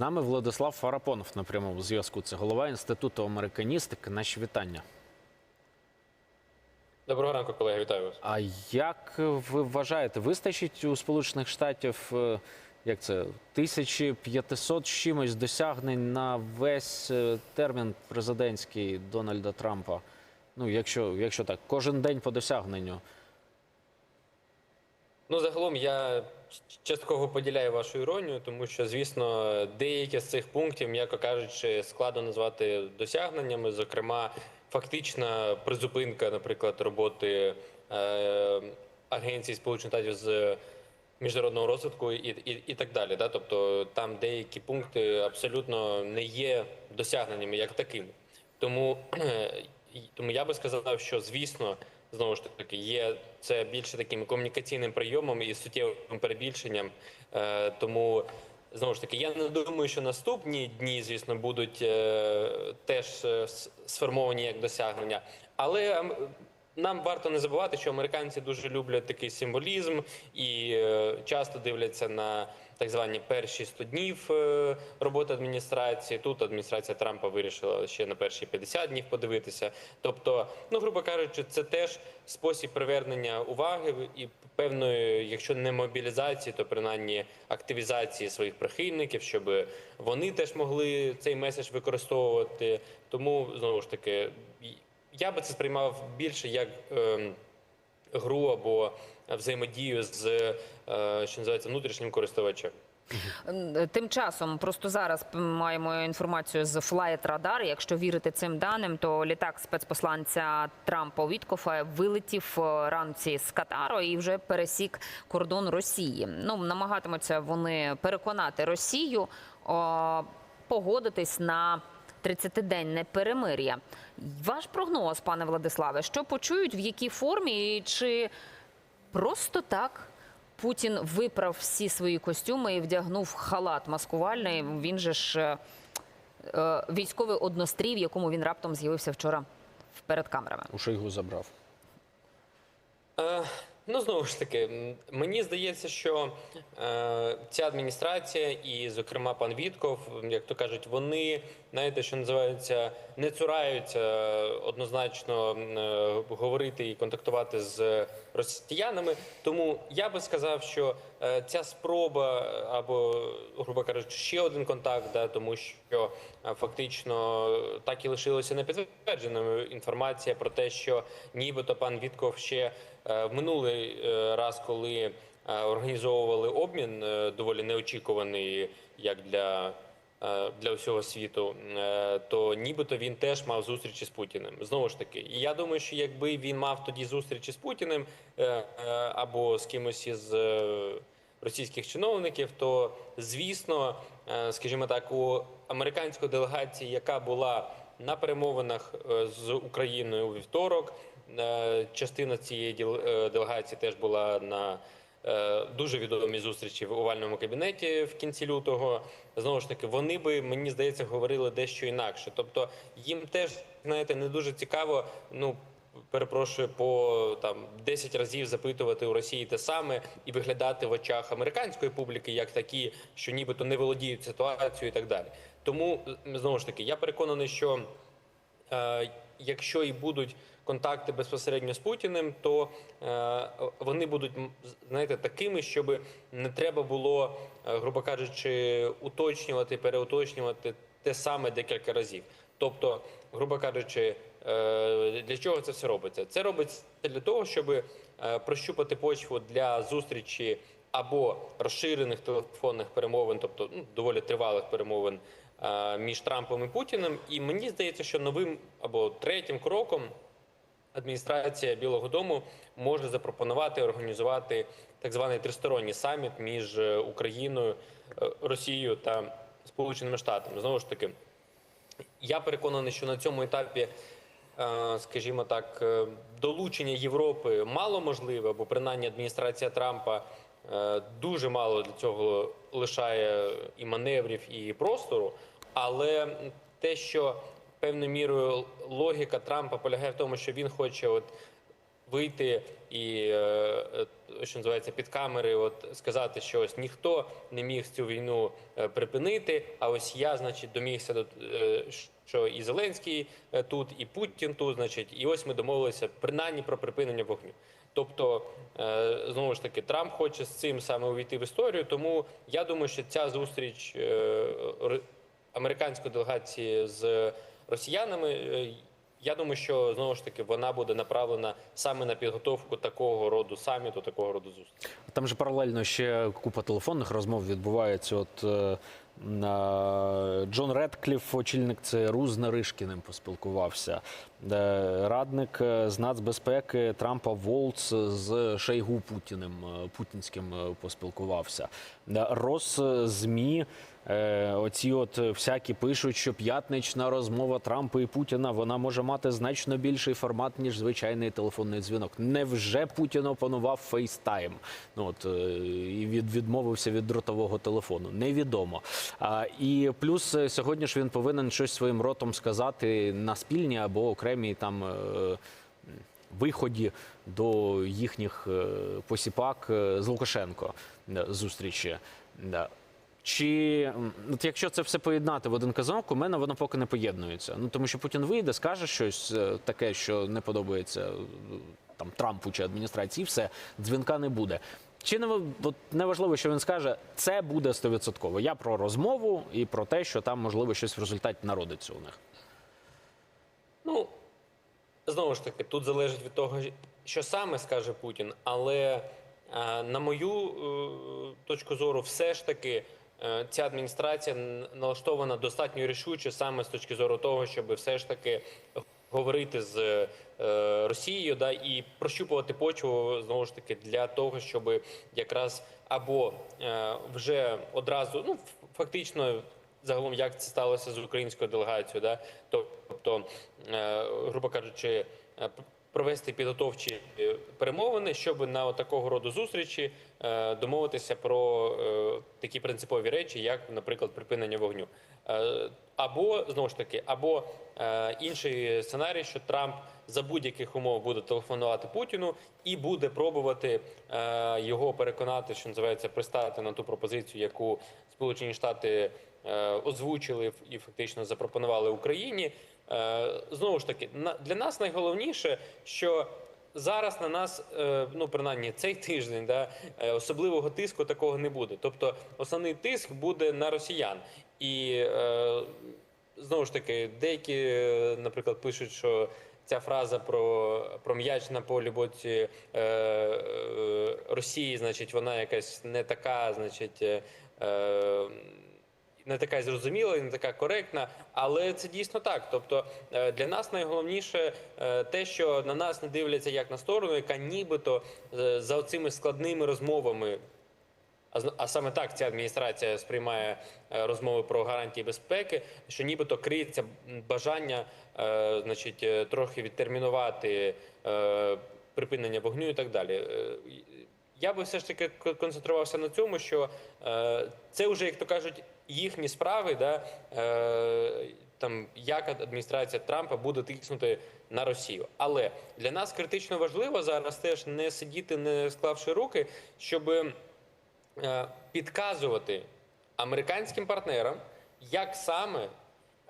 Нами Владислав Фарапонов на прямому зв'язку. Це голова інституту американістики. Наші вітання. Доброго ранку, колеги. Вітаю вас. А як ви вважаєте, вистачить у Сполучених Штатів е, як це 1500 з чимось досягнень на весь е, термін президентський Дональда Трампа? Ну, якщо, якщо так, кожен день по досягненню. Ну, загалом я частково поділяю вашу іронію, тому що, звісно, деякі з цих пунктів, м'яко кажучи, складно назвати досягненнями. Зокрема, фактична призупинка, наприклад, роботи е, Агенції Сполучених Штатів з міжнародного розвитку і, і, і так далі. Да? Тобто там деякі пункти абсолютно не є досягненнями як такими. Тому, тому я би сказав, що звісно. Знову ж таки, є це більше таким комунікаційним прийомом і суттєвим перебільшенням. Е, тому знову ж таки, я не думаю, що наступні дні, звісно, будуть е, теж е, сформовані як досягнення. Але ем, нам варто не забувати, що американці дуже люблять такий символізм і е, часто дивляться на так звані перші 100 днів е, роботи адміністрації. Тут адміністрація Трампа вирішила ще на перші 50 днів подивитися. Тобто, ну грубо кажучи, це теж спосіб привернення уваги і певної, якщо не мобілізації, то принаймні активізації своїх прихильників, щоб вони теж могли цей меседж використовувати. Тому знову ж таки, я би це сприймав більше як. ем, гру або взаємодію з е, що називається внутрішнім користувачем. Тим часом, просто зараз маємо інформацію з Radar. Якщо вірити цим даним, то літак спецпосланця Трампа Віткофа вилетів е, ранці з Катару і вже пересік кордон Росії. Ну намагатимуться вони переконати Росію о, погодитись на 30-денне перемир'я. Ваш прогноз, пане Владиславе, що почують, в якій формі, і чи просто так Путін виправ всі свої костюми і вдягнув халат маскувальний. Він же ж е, е, військовий однострій, в якому він раптом з'явився вчора перед камерами. У Шойгу забрав. Е, ну знову ж таки, мені здається, що е, ця адміністрація, і, зокрема, пан Вітков, як то кажуть, вони знаєте, що називається, не цураються однозначно е, говорити і контактувати з росіянами. Тому я би сказав, що е, ця спроба або, грубо кажучи, ще один контакт, да, тому що е, фактично так і лишилося непідтвердженою інформація про те, що нібито пан Вітков ще е, в минулий е, раз, коли е, організовували обмін, е, доволі неочікуваний як для. Е, Для всього світу, е, то нібито він теж мав зустрічі з Путіним. Знову ж таки, і я думаю, що якби він мав тоді зустрічі з Путіним е, або з кимось із російських чиновників, то звісно, скажімо так, у американської делегації, яка була на перемовинах з Україною у вівторок, частина цієї делегації теж була на дуже відомій зустрічі в овальному кабінеті в кінці лютого. Знову ж таки, вони би мені здається говорили дещо інакше. Тобто їм теж знаєте не дуже цікаво. Ну перепрошую по там 10 разів запитувати у Росії те саме і виглядати в очах американської публіки як такі, що нібито не володіють ситуацією і так далі. Тому знову ж таки, я переконаний, що е, якщо і будуть контакти безпосередньо з Путіним, то е, вони будуть знаєте, такими, щоб не треба було, е, грубо кажучи, уточнювати, переуточнювати те саме декілька разів. Тобто, грубо кажучи, е, для чого це все робиться? Це робиться для того, щоб прощупати почву для зустрічі або розширених телефонних перемовин, тобто ну, доволі тривалих перемовин між Трампом і Путіним. І мені здається, що новим або третім кроком адміністрація Білого Дому може запропонувати організувати так званий тристоронній саміт між е, Україною, е, Росією та Сполученими Штатами. Знову ж таки, я переконаний, що на цьому етапі, е, скажімо так, долучення Європи мало можливе, бо принаймні адміністрація Трампа дуже мало для цього лишає і маневрів, і простору. Але те, що певною мірою логіка Трампа полягає в тому, що він хоче от вийти і е, е, що називається під камери, от сказати, що ось ніхто не міг цю війну е, припинити. А ось я, значить, домігся до що і Зеленський тут, і Путін тут, значить, і ось ми домовилися принаймні про припинення вогню. Тобто, знову ж таки, Трамп хоче з цим саме увійти в історію. Тому я думаю, що ця зустріч американської делегації з росіянами. е, Я думаю, що знову ж таки вона буде направлена саме на підготовку такого роду саміту, такого роду зустрічі. Там же паралельно ще купа телефонних розмов відбувається. От е, Джон Редкліф, очільник ЦРУ, з Наришкіним поспілкувався. Е, Радник е, з нацбезпеки Трампа Волц з Шейгу Путіним е, путінським поспілкувався. Е, ЗМІ. Е, оці от всякі пишуть, що п'ятнична розмова Трампа і Путіна вона може мати значно більший формат ніж звичайний телефонний дзвінок. Невже Путін опанував фейстайм? Ну от е, і від відмовився від дротового телефону? Невідомо. А і плюс е, сьогодні ж він повинен щось своїм ротом сказати на спільні або окремій там. е, Виході до їхніх е, посіпак е, з Лукашенко е, зустрічі. Чи от якщо це все поєднати в один казанок, у мене воно поки не поєднується. Ну тому що Путін вийде, скаже щось е, таке, що не подобається е, там Трампу чи адміністрації, все дзвінка не буде. Чи не от неважливо, що він скаже, це буде стовідсотково. Я про розмову і про те, що там можливо щось в результаті народиться у них. Ну знову ж таки, тут залежить від того, що саме скаже Путін. Але е, на мою точку зору, все ж таки. Е, Ця адміністрація налаштована достатньо рішуче саме з точки зору того, щоб все ж таки говорити з е, Росією, да і прощупувати почву знову ж таки для того, щоб якраз або е, вже одразу, ну фактично, загалом як це сталося з українською делегацією, да. Тобто, грубо кажучи, провести підготовчі е, перемовини, щоб на такого роду зустрічі е, домовитися про е, такі принципові речі, як, наприклад, припинення вогню. Або знову ж таки, або інший сценарій, що Трамп за будь-яких умов буде телефонувати Путіну і буде пробувати його переконати, що називається пристати на ту пропозицію, яку Сполучені Штати озвучили і фактично запропонували Україні. Е, знову ж таки, для нас найголовніше, що зараз на нас, е, ну принаймні цей тиждень, да, е, особливого тиску такого не буде. Тобто, основний тиск буде на росіян. І знову ж таки, деякі, наприклад, пишуть, що ця фраза про, про м'яч на полі боці е, Росії, значить, вона якась не така, значить. Е, не така зрозуміла, не така коректна, але це дійсно так. Тобто е, для нас найголовніше е, те, що на нас не дивляться як на сторону, яка нібито е, за цими складними розмовами. А саме так ця адміністрація сприймає розмови про гарантії безпеки, що нібито криється бажання, значить, трохи відтермінувати припинення вогню і так далі. Я би все ж таки концентрувався на цьому, що е, це вже, як то кажуть, їхні справи, да, е, там як адміністрація Трампа буде тиснути на Росію. Але для нас критично важливо зараз теж не сидіти, не склавши руки, щоб е, підказувати американським партнерам, як саме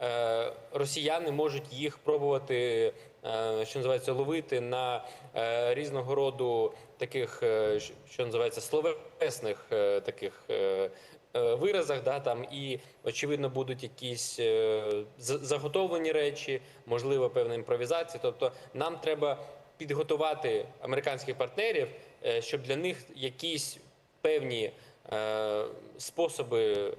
е, росіяни можуть їх пробувати, е, що називається, ловити на е, різного роду таких, е, що- називається, словесних е, таких. е, Виразах, да, там і очевидно будуть якісь заготовлені речі, можливо, певна імпровізація. Тобто, нам треба підготувати американських партнерів, щоб для них якісь певні способи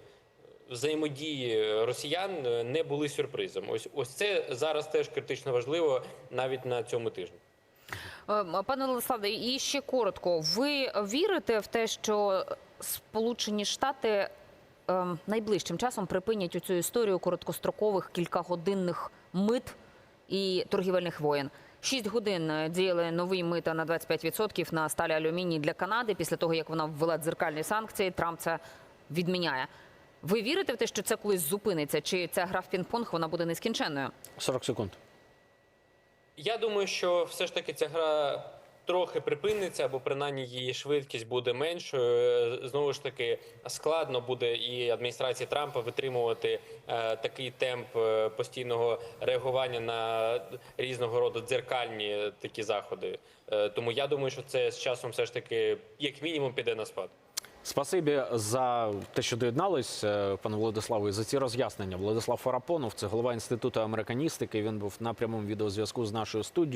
взаємодії росіян не були сюрпризом. Ось ось це зараз теж критично важливо навіть на цьому тижні. Е, Пане Владиславе, і ще коротко. Ви вірите в те, що Сполучені Штати е, найближчим часом припинять цю історію короткострокових кількагодинних мит і торгівельних воєн? Шість годин е, діяли нові мита на 25% на сталі алюміній для Канади. Після того як вона ввела дзеркальні санкції, Трамп це відміняє. Ви вірите в те, що це колись зупиниться? Чи ця гра в пінг-понг вона буде нескінченною? 40 секунд. Я думаю, що все ж таки ця гра трохи припиниться, або принаймні її швидкість буде меншою. Е, Знову ж таки, складно буде і адміністрації Трампа витримувати е, такий темп е, постійного реагування на різного роду дзеркальні такі заходи. Е, Тому я думаю, що це з часом все ж таки, як мінімум, піде на спад. Спасибі за те, що доєднались, е, пане Владиславу, і за ці роз'яснення. Владислав Фарапонов, це голова інституту американістики. Він був на прямому відеозв'язку з нашою студією.